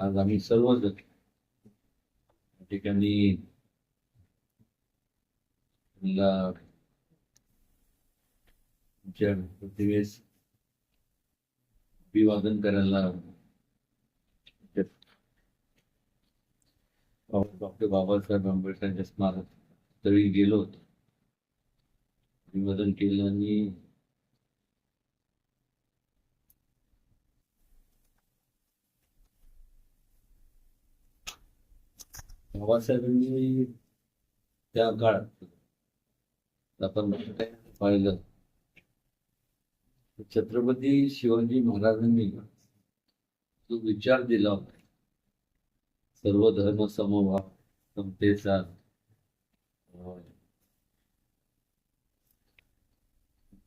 आज आम्ही सर्वजण ठिकाणी त्यांना प्रतिवेस अभिवादन करायला डॉक्टर बाबासाहेब आंबेडकरांच्या स्मारक स्थळी गेलो होतो. अभिवादन केलं आणि बाबासाहेबांनी त्या काळात आपण पाहिलं छत्रपती शिवाजी महाराजांनी जो विचार दिला होता सर्व धर्म समभाव समतेचा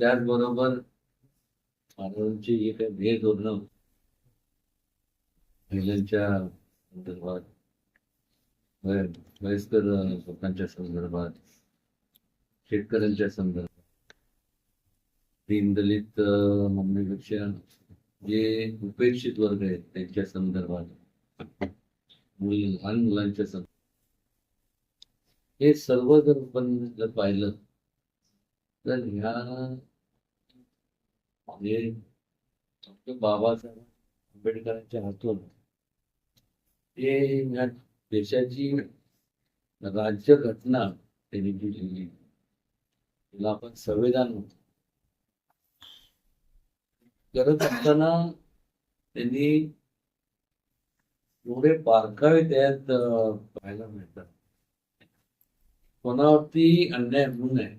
त्याचबरोबर महाराजांची जे काही भेद होणं महिलांच्या संदर्भात वयस्कर लोकांच्या संदर्भात. शेतकऱ्यांच्या संदर्भात. दीनदलित दलित म्हणण्यापेक्षा जे उपेक्षित वर्ग आहेत त्यांच्या संदर्भात. मुल लहान मुलांच्या संदर्भात. हे सर्व जर आपण जर पाहिलं तर ह्या म्हणजे बाबासाहेब आंबेडकरांच्या हातून ते ह्या देशाची राज्य घटना त्यांनी जी लिहिली तिला आपण संविधान म्हणतो. करत असताना त्यांनी एवढे बारकावे त्यात पाहायला मिळतात. कोणावरती अन्याय होऊ नये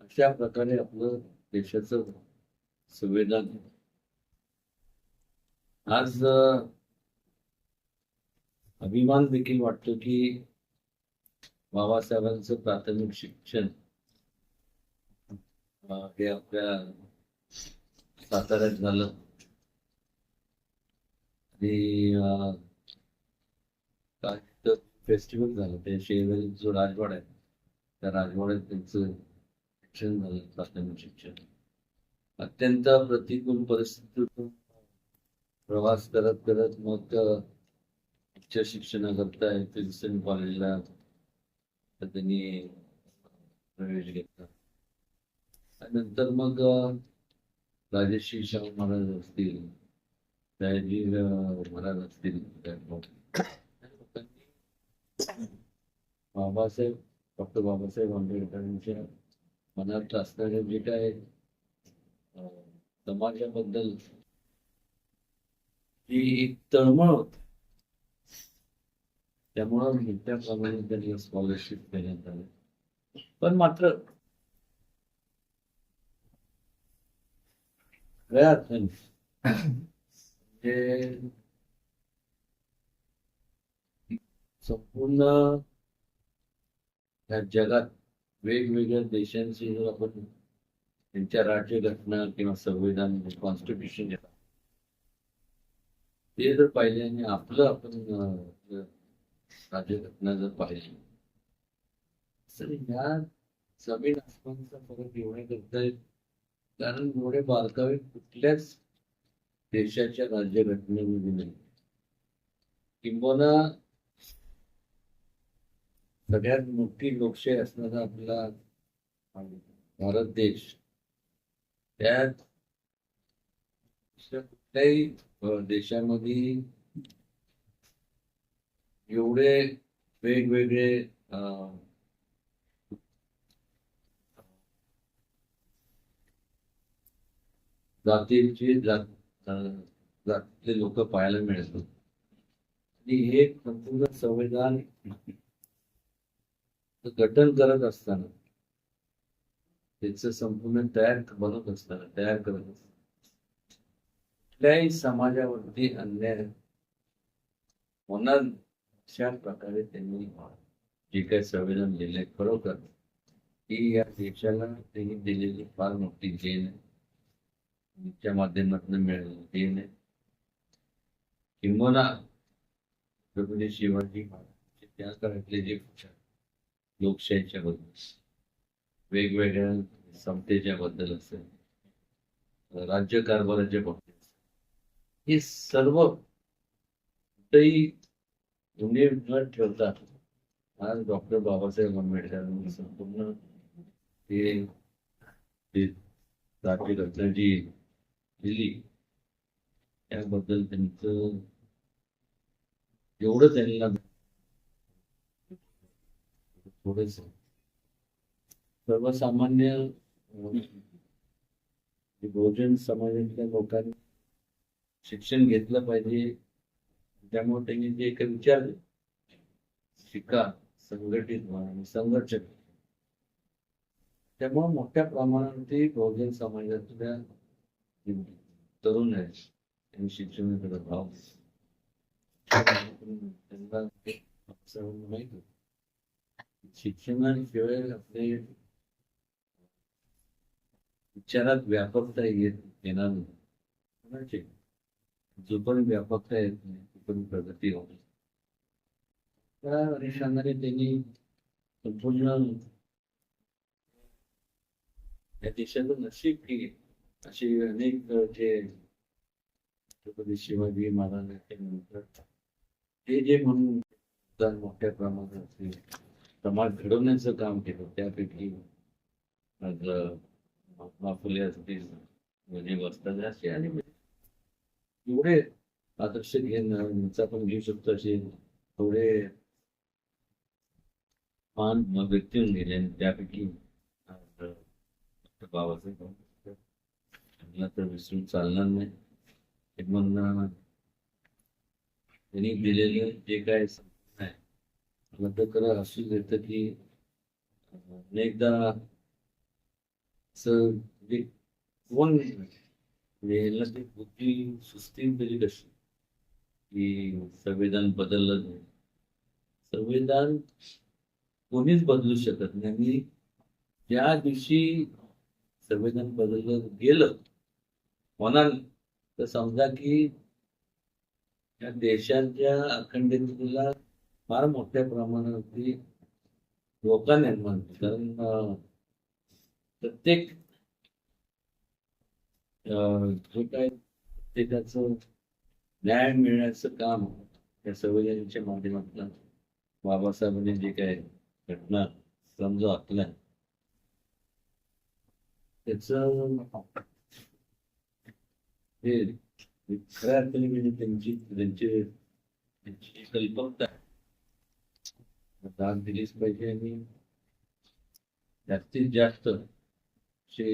अशा प्रकारे आपलं देशाचं संविधान आज अभिमान देखील वाटतो की बाबासाहेबांचं प्राथमिक शिक्षण हे आपल्या साताऱ्यात झालं. आणि काय फेस्टिवल झालं त्या शेजारी जो राजवाडा आहे त्या राजवाड्यात त्यांचं शिक्षण झालं प्राथमिक शिक्षण. अत्यंत प्रतिकूल परिस्थितीतून प्रवास करत करत मग उच्च शिक्षणाकरता विल्सन कॉलेजला त्यांनी प्रवेश घेतला नंतर मग अं, शाहू महाराज असतील सयाजी महाराज असतील त्या लोकांनी बाबासाहेब डॉक्टर बाबासाहेब आंबेडकरांच्या मनात असणारे जे काय समाजाबद्दल जी एक तळमळ होती त्यामुळं मोठ्या प्रमाणात त्यांनी स्कॉलरशिप देण्यात आली. पण मात्र खऱ्या अर्थाने म्हणजे संपूर्ण या जगात वेगवेगळ्या देशांची जर आपण त्यांच्या राज्यघटना किंवा संविधान कॉन्स्टिट्यूशन ते जर पाहिले आणि आपलं आपण राज्यघटना जर पाहिली. तर ह्या जमीन आसमानचा फरक एवढे करता येईल कारण एवढे बारकावे कुठल्याच देशाच्या राज्यघटनेमध्ये नाही. किंबोना सगळ्यात मोठी लोकशाही असणारा आपला भारत देश त्यात कुठल्याही देशामध्ये एवढे वेगवेगळे जातीचे जातीचे जात जातीतले लोक पाहायला मिळतात. आणि हे संपूर्ण संविधान गठन करत असताना त्याच संपूर्ण तयार बनवत असताना तयार करत असताना कुठल्याही समाजावरती अन्याय होणार अशा प्रकारे त्यांनी जे काही संविधान लिहिलंय खरोखर ही या देशाला त्यांनी दिलेली फार मोठी देण आहे. च्या माध्यमातून मिळालेली देण आहे. किंबोना छत्रपती शिवाजी महाराज त्या काळातले जे विचार लोकशाहीच्या बद्दल वेगवेगळ्या समतेच्या बद्दल असेल राज्य कारभाराच्या बाबतीत हे सर्व कुठेही दोन्ही न ठेवता आज डॉक्टर बाबासाहेब आंबेडकरांनी संपूर्ण ते जाती रचना जी दिली. त्याबद्दल त्यांचं एवढं त्यांना थोडस सर्वसामान्य बहुजन समाजातल्या लोकांनी शिक्षण घेतलं पाहिजे. त्यामुळे त्यांनी जे काही विचार शिका संघटित व्हा आणि संघर्ष त्यामुळे मोठ्या प्रमाणावरती बहुजन समाजातल्या तरुण आहेत त्यांनी शिक्षणाकडे भाव त्यांना माहीत होतं. शिक्षणाशिवाय आपले विचारात व्यापकता येत येणार नाही. जो पण व्यापकता येत नाही. पण प्रगती होत. त्या अनुषंगाने त्यांनी संपूर्ण या देशाचं नशीब की अशी अनेक जे छत्रपती शिवाजी महाराज नंतर ते जे म्हणून मोठ्या प्रमाणात ते समाज घडवण्याचं काम केलं त्यापैकी महात्मा फुले असतील म्हणजे वस्ताद असे आणि एवढे आदर्श घेणं यांचा पण घेऊ शकतो असे थोडे पान व्यक्ती होऊन गेले त्यापैकी बाबासाहेब आंबेडकर तर विसरून चालणार नाही. ते म्हणणं त्यांनी दिलेलं जे काय संपूर्ण आहे मला तर खरं असू येतं की अनेकदा असं म्हणजे कोण म्हणजे ह्याला ते बुद्धी सुस्ती तरी कशी? की संविधान बदललं नाही. संविधान कोणीच बदलू शकत नाही. आणि ज्या दिवशी संविधान बदललं गेलं होणार तर समजा की या देशाच्या अखंडतेला फार मोठ्या प्रमाणावरती धोका निर्माण कारण प्रत्येक अं, जे काय प्रत्येकाचं न्याय मिळण्याचं काम या संविधानाच्या माध्यमातून बाबासाहेबांनी जे काही घटना समजा आखल्या त्याच हे खऱ्या अर्थाने म्हणजे त्यांची त्यांचे त्यांची कल्पकता. दाद दिलीच पाहिजे आणि जास्तीत जास्त असे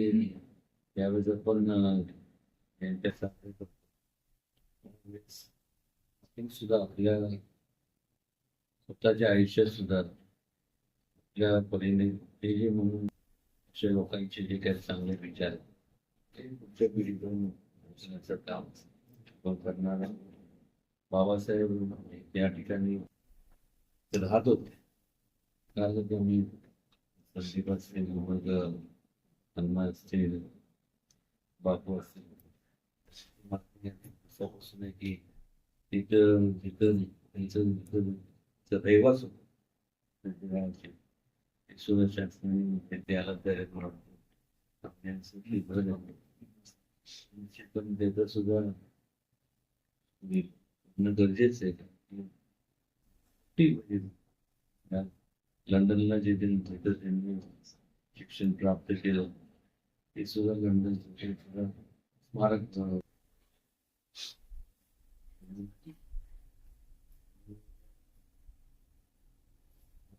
यावेळेस आपण अं, त्यावेळेस सुद्धा आपल्या स्वतःच्या आयुष्यात सुद्धा आपल्या परीने ते जे म्हणून अशा लोकांचे जे काही चांगले विचार ते पुढच्या पिढीकडून पोहोचण्याचं काम आपण करणारा बाबासाहेब त्या ठिकाणी राहत होते. कारण की आम्ही संदीप असतील मग हनुमान असतील बापू असतील दिवसापासून की तिथं तिथं त्यांचं तिथं तिथं रहिवास होतं त्यांच्या म्हणजे ते द्यायला तयार म्हणून पण त्याचं सुद्धा म्हणजे गरजेचं आहे ठीक आहे. म्हणजे लंडनला जे त्यांनी त्यांनी शिक्षण प्राप्त केलं ते सुद्धा लंडन स्मारक अं, काय बोलायचं? अशी लोकं गुन्हे त्याचा